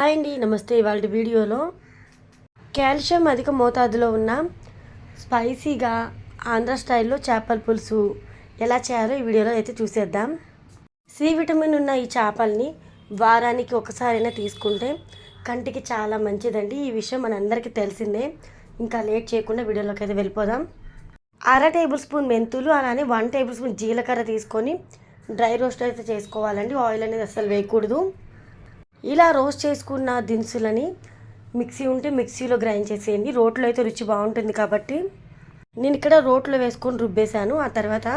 Hi అండి నమస్తే. ఇవాళ వీడియోలో కాల్షియం అధిక మోతాదులో ఉన్న స్పైసీగా ఆంధ్ర స్టైల్లో చేపల పులుసు ఎలా చేయాలో ఈ వీడియోలో అయితే చూసేద్దాం. సి విటమిన్ ఉన్న ఈ చేపల్ని వారానికి ఒకసారైనా తీసుకుంటే కంటికి చాలా మంచిదండి. ఈ విషయం మనందరికీ తెలిసిందే. ఇంకా లేట్ చేయకుండా వీడియోలోకి అయితే వెళ్ళిపోదాం. అర టేబుల్ స్పూన్ మెంతులు అలానే వన్ టేబుల్ స్పూన్ జీలకర్ర తీసుకొని డ్రై రోస్ట్ అయితే చేసుకోవాలండి. ఆయిల్ అనేది అస్సలు వేయకూడదు. ఇలా రోస్ట్ చేసుకున్న దినుసులని మిక్సీ ఉంటే మిక్సీలో గ్రైండ్ చేసేయండి. రోట్లో అయితే రుచి బాగుంటుంది కాబట్టి నేను ఇక్కడ రోట్లో వేసుకొని రుబ్బేశాను. ఆ తర్వాత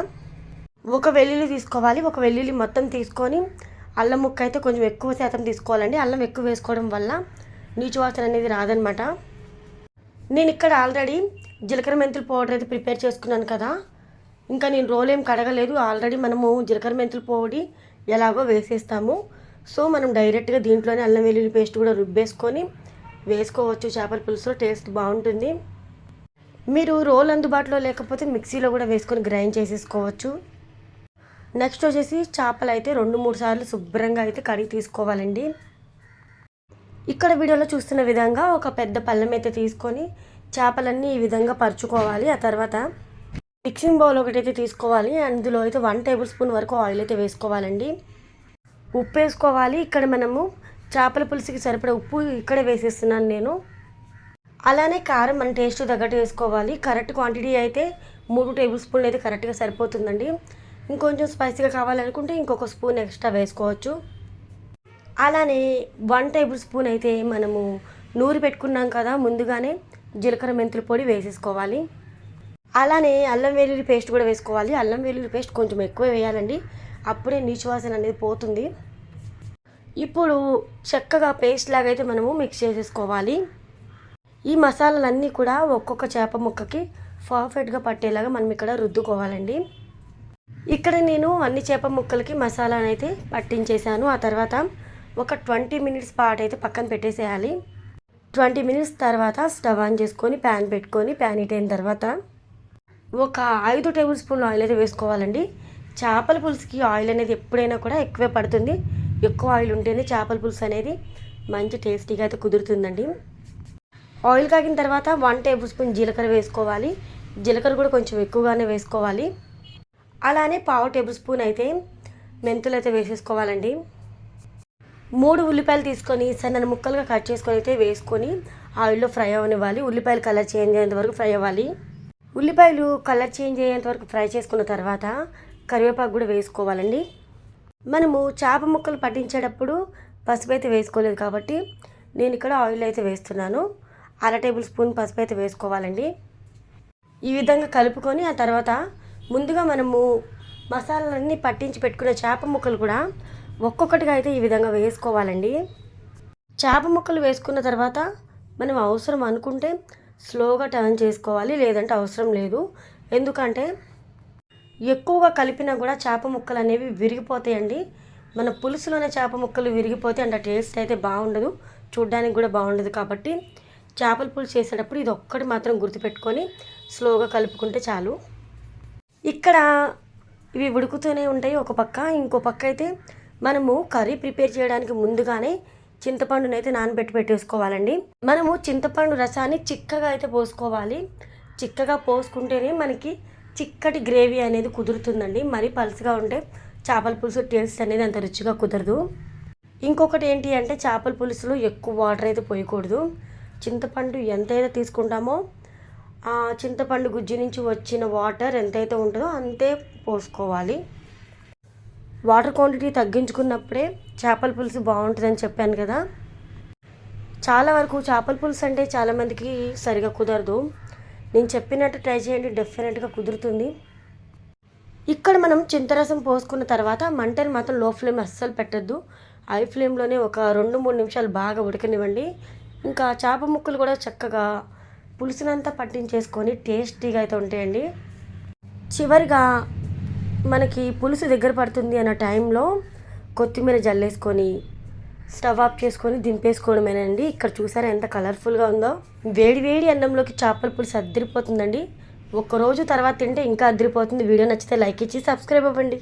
ఒక వెల్లుల్లి తీసుకోవాలి. ఒక వెల్లుల్లి మొత్తం తీసుకొని అల్లం ముక్క అయితే కొంచెం ఎక్కువ శాతం తీసుకోవాలండి. అల్లం ఎక్కువ వేసుకోవడం వల్ల నీచు వాసన అనేది రాదనమాట. నేను ఇక్కడ ఆల్రెడీ జీలకర్ర మెంతులు పౌడర్ అయితే ప్రిపేర్ చేసుకున్నాను కదా. ఇంకా నేను రోల్ ఏం కడగలేదు. ఆల్రెడీ మనము జీలకర్ర మెంతుల పొడి ఎలాగో వేసేస్తాము. సో మనం డైరెక్ట్గా దీంట్లోనే అల్లం వెల్లుల్లి పేస్ట్ కూడా రుబ్బేసుకొని వేసుకోవచ్చు. చేపల పులుసులో టేస్ట్ బాగుంటుంది. మీరు రోల్ అందుబాటులో లేకపోతే మిక్సీలో కూడా వేసుకొని గ్రైండ్ చేసేసుకోవచ్చు. నెక్స్ట్ వచ్చేసి చేపలు అయితే రెండు మూడు సార్లు శుభ్రంగా అయితే కడిగి తీసుకోవాలండి. ఇక్కడ వీడియోలో చూస్తున్న విధంగా ఒక పెద్ద పళ్ళెం అయితే తీసుకొని చేపలన్నీ ఈ విధంగా పరుచుకోవాలి. ఆ తర్వాత మిక్సింగ్ బౌల్ ఒకటైతే తీసుకోవాలి. అందులో అయితే వన్ టేబుల్ స్పూన్ వరకు ఆయిల్ అయితే వేసుకోవాలండి. ఉప్పు వేసుకోవాలి ఇక్కడ మనము చేపల పులుసుకి సరిపడే ఉప్పు ఇక్కడే వేసేస్తున్నాను నేను. అలానే కారం మన టేస్ట్ తగ్గట్టు వేసుకోవాలి. కరెక్ట్ క్వాంటిటీ అయితే మూడు టేబుల్ స్పూన్లు అయితే కరెక్ట్గా సరిపోతుందండి. ఇంకొంచెం స్పైసీగా కావాలనుకుంటే ఇంకొక స్పూన్ ఎక్స్ట్రా వేసుకోవచ్చు. అలానే వన్ టేబుల్ స్పూన్ అయితే మనము నూరి పెట్టుకున్నాం కదా ముందుగానే జీలకర్ర మెంతుల పొడి వేసేసుకోవాలి. అలానే అల్లం వెల్లుల్లి పేస్ట్ కూడా వేసుకోవాలి. అల్లం వెల్లుల్లి పేస్ట్ కొంచెం ఎక్కువ వేయాలండి. అప్పుడే నీచు వాసన అనేది పోతుంది. ఇప్పుడు చక్కగా పేస్ట్ లాగా అయితే మనము మిక్స్ చేసేసుకోవాలి. ఈ మసాలాలన్నీ కూడా ఒక్కొక్క చేప ముక్కకి పర్ఫెక్ట్గా పట్టేలాగా మనం ఇక్కడ రుద్దుకోవాలండి. ఇక్కడ నేను అన్ని చేప ముక్కలకి మసాలాను అయితే పట్టించేసాను ఆ తర్వాత ఒక ట్వంటీ మినిట్స్ పాటు అయితే పక్కన పెట్టేసేయాలి. ట్వంటీ మినిట్స్ తర్వాత స్టవ్ ఆన్ చేసుకొని ప్యాన్ పెట్టుకొని ప్యాన్ హీట్ అయిన తర్వాత ఒక ఐదు టేబుల్ స్పూన్లు ఆయిల్ అయితే వేసుకోవాలండి. చేపల పులుసుకి ఆయిల్ అనేది ఎప్పుడైనా కూడా ఎక్కువే పడుతుంది. ఎక్కువ ఆయిల్ ఉంటేనే చేపల పులుసు అనేది మంచి టేస్టీగా అయితే కుదురుతుందండి. ఆయిల్ కాగిన తర్వాత వన్ టేబుల్ స్పూన్ జీలకర్ర వేసుకోవాలి. జీలకర్ర కూడా కొంచెం ఎక్కువగానే వేసుకోవాలి. అలానే పావు టేబుల్ స్పూన్ అయితే మెంతులు అయితే వేసేసుకోవాలండి. మూడు ఉల్లిపాయలు తీసుకొని సన్నని ముక్కలుగా కట్ చేసుకొని అయితే వేసుకొని ఆయిల్లో ఫ్రై అవ్వనివ్వాలి ఉల్లిపాయలు కలర్ చేంజ్ అయ్యేంత వరకు ఫ్రై అవ్వాలి. ఉల్లిపాయలు కలర్ చేంజ్ అయ్యేంత వరకు ఫ్రై చేసుకున్న తర్వాత కరివేపాకు కూడా వేసుకోవాలండి. మనము చేప ముక్కలు పట్టించేటప్పుడు పసుపు అయితే వేసుకోలేదు కాబట్టి నేను ఇక్కడ ఆయిల్ అయితే వేస్తున్నాను. అర టేబుల్ స్పూన్ పసుపు అయితే వేసుకోవాలండి. ఈ విధంగా కలుపుకొని ఆ తర్వాత ముందుగా మనము మసాలాలన్నీ పట్టించి పెట్టుకున్న చేప ముక్కలు కూడా ఒక్కొక్కటిగా అయితే ఈ విధంగా వేసుకోవాలండి. చేప ముక్కలు వేసుకున్న తర్వాత మనం అవసరం అనుకుంటే స్లోగా టర్న్ చేసుకోవాలి లేదంటే అవసరం లేదు. ఎందుకంటే ఎక్కువగా కలిపినా కూడా చేప ముక్కలు అనేవి విరిగిపోతాయండి. మన పులుసులోనే చేప ముక్కలు విరిగిపోతే అంటే టేస్ట్ అయితే బాగుండదు చూడ్డానికి కూడా బాగుండదు కాబట్టి చేపల పులుసు చేసేటప్పుడు ఇది ఒక్కటి మాత్రం గుర్తుపెట్టుకొని స్లోగా కలుపుకుంటే చాలు. ఇక్కడ ఇవి ఉడుకుతూనే ఉంటాయి ఒక పక్క. ఇంకో పక్క అయితే మనము కర్రీ ప్రిపేర్ చేయడానికి ముందుగానే చింతపండునైతే అయితే నానబెట్టి పెట్టేసుకోవాలండి. మనము చింతపండు రసాన్ని చిక్కగా అయితే పోసుకోవాలి. చిక్కగా పోసుకుంటేనే మనకి చిక్కటి గ్రేవీ అనేది కుదురుతుందండి. మరీ పలుసుగా ఉంటే చేపల పులుసు టేస్ట్ అనేది అంత రుచిగా కుదరదు. ఇంకొకటి ఏంటి అంటే చేపల పులుసులో ఎక్కువ వాటర్ అయితే పోయకూడదు. చింతపండు ఎంతైతే తీసుకుంటామో ఆ చింతపండు గుజ్జు నుంచి వచ్చిన వాటర్ ఎంతైతే ఉంటుందో అంతే పోసుకోవాలి. వాటర్ క్వాంటిటీ తగ్గించుకున్నప్పుడే చేపల పులుసు బాగుంటుందని చెప్పాను కదా. చాలా వరకు చేపల పులుసు అంటే చాలామందికి సరిగా కుదరదు. నేను చెప్పినట్టు ట్రై చేయండి డెఫినెట్గా కుదురుతుంది. ఇక్కడ మనం చింతరసం పోసుకున్న తర్వాత మంటని మాత్రం లో ఫ్లేమ్ అస్సలు పెట్టద్దు. హై ఫ్లేమ్లోనే ఒక రెండు మూడు నిమిషాలు బాగా ఉడకనివ్వండి. ఇంకా చేప ముక్కలు కూడా చక్కగా పులుసునంతా పట్టించేసుకొని టేస్టీగా అయితే ఉంటాయండి. చివరిగా మనకి పులుసు దగ్గర పడుతుంది అన్న టైంలో కొత్తిమీర జల్లేసుకొని స్టవ్ ఆఫ్ చేసుకొని దింపేసుకోవడమేనండి. ఇక్కడ చూసారా ఎంత కలర్ఫుల్గా ఉందో. వేడి వేడి అన్నంలోకి చేపల పులుసు అద్దరిపోతుందండి. ఒక్కరోజు తర్వాత తింటే ఇంకా అద్దరిపోతుంది. వీడియో నచ్చితే లైక్ ఇచ్చి సబ్స్క్రైబ్ అవ్వండి.